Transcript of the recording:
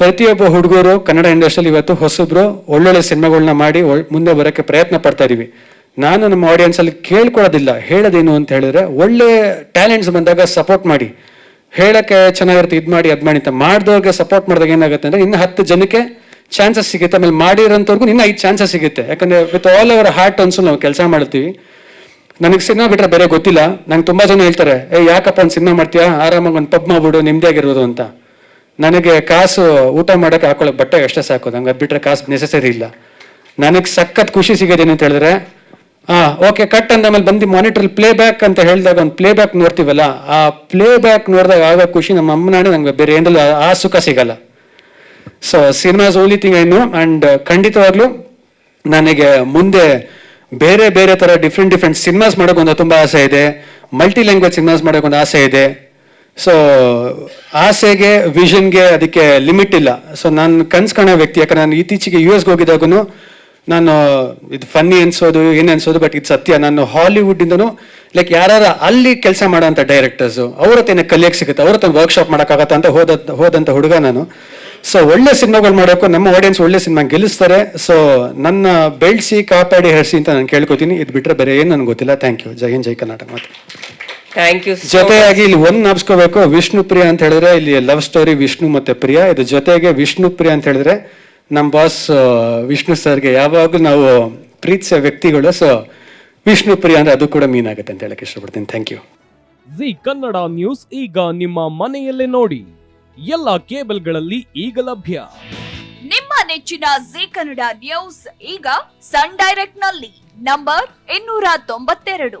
ಪ್ರತಿಯೊಬ್ಬ ಹುಡುಗರು ಕನ್ನಡ ಇಂಡಸ್ಟ್ರಿಯಲ್ಲಿ ಇವತ್ತು ಹೊಸಬ್ರು ಒಳ್ಳೊಳ್ಳೆ ಸಿನಿಮಾಗಳನ್ನ ಮಾಡಿ ಮುಂದೆ ಬರೋಕ್ಕೆ ಪ್ರಯತ್ನ ಪಡ್ತಾ ಇದೀವಿ. ನಾನು ನಮ್ಮ ಆಡಿಯನ್ಸ್ ಅಲ್ಲಿ ಕೇಳ್ಕೊಳ್ಳೋದಿಲ್ಲ, ಹೇಳೋದೇನು ಅಂತ ಹೇಳಿದ್ರೆ ಒಳ್ಳೆ ಟ್ಯಾಲೆಂಟ್ಸ್ ಬಂದಾಗ ಸಪೋರ್ಟ್ ಮಾಡಿ. ಹೇಳಕ್ಕೆ ಚೆನ್ನಾಗಿರುತ್ತೆ, ಇದು ಮಾಡಿ, ಅದ್ ಮಾಡಿ ಅಂತ ಮಾಡಿದವ್ರಿಗೆ ಸಪೋರ್ಟ್ ಮಾಡಿದಾಗ ಏನಾಗುತ್ತೆ ಅಂದ್ರೆ ಇನ್ನು ಹತ್ತು ಜನಕ್ಕೆ ಚಾನ್ಸಸ್ ಸಿಗುತ್ತೆ. ಆಮೇಲೆ ಮಾಡಿರೋಂಥವ್ರಿಗೂ ಇನ್ನೂ ಐದು ಚಾನ್ಸಸ್ ಸಿಗುತ್ತೆ. ಯಾಕಂದ್ರೆ ವಿತ್ ಆಲ್ ಅವರ್ ಹಾರ್ಟ್ ಅನ್ಸು ನಾವು ಕೆಲಸ ಮಾಡ್ತೀವಿ. ನನಗೆ ಸಿನಿಮಾ ಬಿಟ್ರೆ ಬೇರೆ ಗೊತ್ತಿಲ್ಲ. ನಂಗೆ ತುಂಬಾ ಜನ ಹೇಳ್ತಾರೆ ಏ ಯಾಕಪ್ಪ ಒಂದು ಸಿನಿಮಾ ಮಾಡ್ತೀಯಾ? ಆರಾಮಾಗಿ ಒಂದು ಪಬ್ ಮಾಡ್ಬಿಡು ನೆಮ್ಮದಿಯಾಗಿರೋದು ಅಂತ. ನನಗೆ ಕಾಸು ಊಟ ಮಾಡಕ್ಕೆ ಹಾಕೊಳ್ಳೋ ಬಟ್ಟೆ ಅಷ್ಟೇ ಸಾಕು, ನಂಗೆ ಅದು ಬಿಟ್ರೆ ಕಾಸು ನೆಸೆಸರಿ ಇಲ್ಲ. ನನಗೆ ಸಖತ್ ಖುಷಿ ಸಿಗೋದೇನು ಅಂತ ಹೇಳಿದ್ರೆ ಹಾಂ ಓಕೆ ಕಟ್ ಅಂದ ಮೇಲೆ ಬಂದು ಮಾನಿಟರ್ ಪ್ಲೇ ಬ್ಯಾಕ್ ಅಂತ ಹೇಳಿದಾಗ ಒಂದು ಪ್ಲೇ ಬ್ಯಾಕ್ ನೋಡ್ತೀವಲ್ಲ, ಆ ಪ್ಲೇ ಬ್ಯಾಕ್ ನೋಡಿದಾಗ ಆಗೋ ಖುಷಿ ನಮ್ಮ ಅಮ್ಮನಾಣೆ ನಂಗೆ ಬೇರೆ ಏನಲ್ಲ, ಆ ಸುಖ ಸಿಗಲ್ಲ. So cinemas only thing I know and ಖಂಡಿತವಾಗ್ಲೂ ನನಗೆ ಮುಂದೆ ಬೇರೆ ಬೇರೆ ತರ ಡಿಫ್ರೆಂಟ್ ಡಿಫ್ರೆಂಟ್ ಸಿನಿಮಾಸ್ ಮಾಡೋಕ್ಕೊಂದು ತುಂಬಾ ಆಸೆ ಇದೆ ಮಲ್ಟಿ ಲ್ಯಾಂಗ್ವೇಜ್ ಸಿನಿಮಾಸ್ ಮಾಡೋಕ್ಕೊಂದು ಆಸೆ ಇದೆ. ಸೊ ಆಸೆಗೆ ವಿಷನ್ಗೆ ಅದಕ್ಕೆ ಲಿಮಿಟ್ ಇಲ್ಲ. ಸೊ ನಾನು ಕನ್ಸು ಕಾಣೋ ವ್ಯಕ್ತಿ, ಯಾಕಂದ್ರೆ ನಾನು ಇತ್ತೀಚೆಗೆ ಯು ಎಸ್ಗೆ ಹೋಗಿದ್ದಾಗೂ ನಾನು, ಇದು ಫನ್ನಿ ಅನ್ಸೋದು, ಏನು ಅನ್ಸೋದು ಬಟ್ ಇದು ಸತ್ಯ. ನಾನು ಹಾಲಿವುಡ್ ಇಂದನು ಲೈಕ್ ಯಾರು ಅಲ್ಲಿ ಕೆಲಸ ಮಾಡೋಂಥ ಡೈರೆಕ್ಟರ್ಸ್ ಅವ್ರ ಹತ್ರ ಕಲಿಯಕ್ಕೆ ಸಿಗುತ್ತೆ. ಅವ್ರ ಹತ್ರ ವರ್ಕ್ಶಾಪ್ ಮಾಡೋಕ್ಕಾಗತ್ತ ಅಂತ ಹೋದ ಹೋದಂಥ ಹುಡುಗ ನಾನು. ಸೊ ಒಳ್ಳೆ ಸಿನಿಮಾಗಳು ಮಾಡೋಕ್ಕೂ ನಮ್ಮ ಆಡಿಯನ್ಸ್ ಒಳ್ಳೆ ಸಿನಿಮಾ ಗೆಲ್ಲಿಸ್ತಾರೆ. ಸೊ ನನ್ನ ಬೆಳೆಸಿ, ಕಾಪಾಡಿ, ಹರಿಸಿ ಅಂತ ನಾನು ಕೇಳ್ಕೊತೀನಿ. ಇದು ಬಿಟ್ರೆ ಬೇರೆ ಏನು ನನಗೆ ಗೊತ್ತಿಲ್ಲ. Thank you Jai Hind, Jai Karnataka. ಮಾತು ಥ್ಯಾಂಕ್ ಯು ಜೊತೆಯಾಗಿ ಇಲ್ಲಿ ಒಂದ್ ನಾಪ್ಸ್ಕೋಬೇಕು ವಿಷ್ಣು ಪ್ರಿಯ ಅಂತ ಹೇಳಿದ್ರೆ ಇಲ್ಲಿ ಲವ್ ಸ್ಟೋರಿ ವಿಷ್ಣು ಮತ್ತೆ ಪ್ರಿಯಾ. ಇದು ಜೊತೆಗೆ ವಿಷ್ಣು ಪ್ರಿಯ ಅಂತ ಹೇಳಿದ್ರೆ ನಮ್ಮ ಬಾಸ್ ವಿಷ್ಣು ಸರ್ಗೆ. ಯಾವಾಗಲೂ ನಾವು ಪ್ರೀತಿಸೋ ವ್ಯಕ್ತಿಗಳು ಸೊ ವಿಷ್ಣು ಪ್ರಿಯ ಅಂದ್ರೆ ಅದು ಕೂಡ ಮೀನ್ ಆಗುತ್ತೆ ಅಂತ ಹೇಳಕ್ ಇಷ್ಟಪಡ್ತೀನಿ. Thank you Zee Kannada news ಈಗ ನಿಮ್ಮ ಮನೆಯಲ್ಲೇ ನೋಡಿ. ಎಲ್ಲ ಕೇಬಲ್ಗಳಲ್ಲಿ ಈಗ ಲಭ್ಯ. ನಿಮ್ಮ ನೆಚ್ಚಿನ ಜಿ ಕನ್ನಡ ನ್ಯೂಸ್ ಈಗ ಸನ್ ಡೈರೆಕ್ಟ್ನಲ್ಲಿ ನಂಬರ್ ಇನ್ನೂರ ತೊಂಬತ್ತೆರಡು.